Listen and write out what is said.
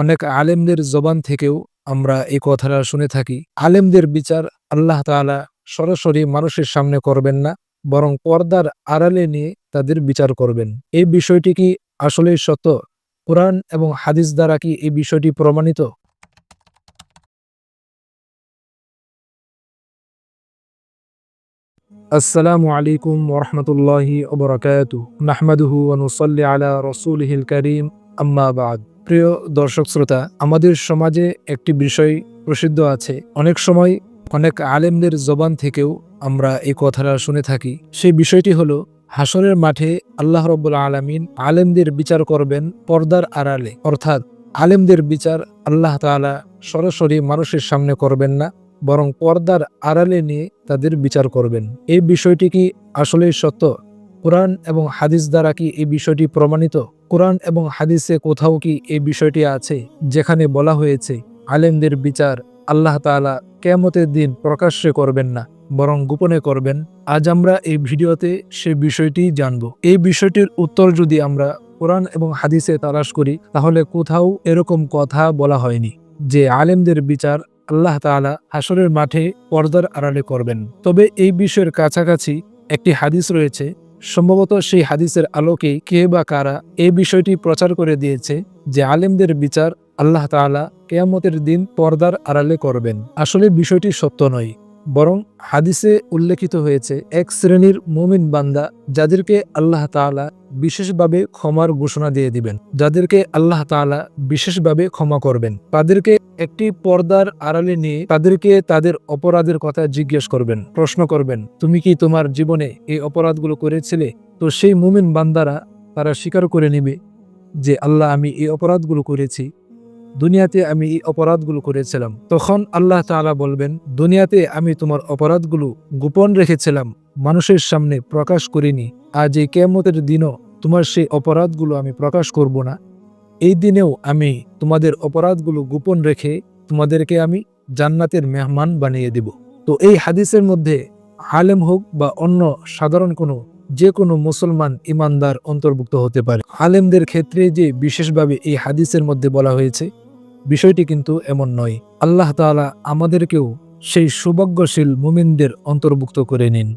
অনেক আলেমদের জবান থেকেও আমরা এই কথাটা শুনে থাকি। আলেমদের বিচার আল্লাহ তাআলা সরাসরি মানুষের সামনে করবেন না, বরং পর্দার আড়ালে নিয়ে তাদের বিচার করবেন। এই বিষয়টি কি আসলে সত্য? কোরআন এবং হাদিস দ্বারা কি এই বিষয়টি প্রমাণিত? আসসালামু আলাইকুম ওরহমতুল্লাহি ওবরাকাতু নাহমাদুহু ওয়ানুসাল্লি আলা রসুলহিল করিম। আম্মা বাদ। প্রিয় দর্শক শ্রোতা, আমাদের সমাজে একটি বিষয় প্রসিদ্ধ আছে। অনেক সময় অনেক আলেমদের জবান থেকেও আমরা এই কথাটা শুনে থাকি। সেই বিষয়টি হলো হাসরের মাঠে আল্লাহ রব্বুল আলমিন আলেমদের বিচার করবেন পর্দার আড়ালে। অর্থাৎ আলেমদের বিচার আল্লাহ তাআলা সরাসরি মানুষের সামনে করবেন না, বরং পর্দার আড়ালে নিয়ে তাদের বিচার করবেন। এই বিষয়টি কি আসলেই সত্য? কোরআন এবং হাদিস দ্বারা কি এই বিষয়টি প্রমাণিত? কোরআন এবং হাদিসে কোথাও কি এই বিষয়টি আছে, যেখানে বলা হয়েছে, আলেমদের বিচার আল্লাহ তাআলা কেয়ামতের দিন প্রকাশ্যে করবেন না, বরং গোপনে করবেন। আজ আমরা এই ভিডিওতে সে বিষয়টি জানব। এই বিষয়টির উত্তর যদি আমরা কোরআন এবং হাদিসে তালাশ করি, তাহলে কোথাও এরকম কথা বলা হয়নি, যে আলেমদের বিচার আল্লাহ তাআলা হাসরের মাঠে পর্দার আড়ালে করবেন। তবে এই বিষয়ের কাছাকাছি একটি হাদিস রয়েছে সম্ভবত সেই হাদিসের আলোকে কে বা কারা এই বিষয়টি প্রচার করে দিয়েছে যে আলেমদের বিচার আল্লাহ তালা কেয়ামতের দিন পর্দার আড়ালে করবেন। আসলে বিষয়টি সত্য নয়। বরং হাদিসে উল্লেখিত হয়েছে, এক শ্রেণির মুমিন বান্দা যাদেরকে আল্লাহ তাআলা বিশেষভাবে ক্ষমার ঘোষণা দিয়ে দিবেন, যাদেরকে আল্লাহ তাআলা বিশেষভাবে ক্ষমা করবেন। তাদেরকে একটি পর্দার আড়ালে নিয়ে তাদেরকে তাদের অপরাধের কথা জিজ্ঞেস করবেন, প্রশ্ন করবেন, তুমি কি তোমার জীবনে এই অপরাধগুলো করেছিলে? তো সেই মুমিন বান্দারা তারা স্বীকার করে নেবে যে, আল্লাহ, আমি এই অপরাধগুলো করেছি। দুনিয়াতে আমি এই অপরাধগুলো করেছিলাম। তখন আল্লাহ তাআলা বলবেন, দুনিয়াতে আমি তোমার অপরাধগুলো গোপন রেখেছিলাম, মানুষের সামনে প্রকাশ করিনি। আজ এই কেয়ামতের দিনও তোমার সেই অপরাধগুলো আমি প্রকাশ করব না। এই দিনেও আমি তোমাদের অপরাধগুলো গোপন রেখে তোমাদেরকে আমি জান্নাতের মেহমান বানিয়ে দেব। তো এই হাদিসের মধ্যে আলেম হোক বা অন্য সাধারণ কোনো, যে কোনো মুসলমান ইমানদার অন্তর্ভুক্ত হতে পারে। আলেমদের ক্ষেত্রে যে বিশেষভাবে এই হাদিসের মধ্যে বলা হয়েছে বিষয়টি কিন্তু এমন নয়। আল্লাহ তালা আমাদেরকেও সেই সৌভাগ্যশীল মুমিনদের অন্তর্ভুক্ত করে নিন।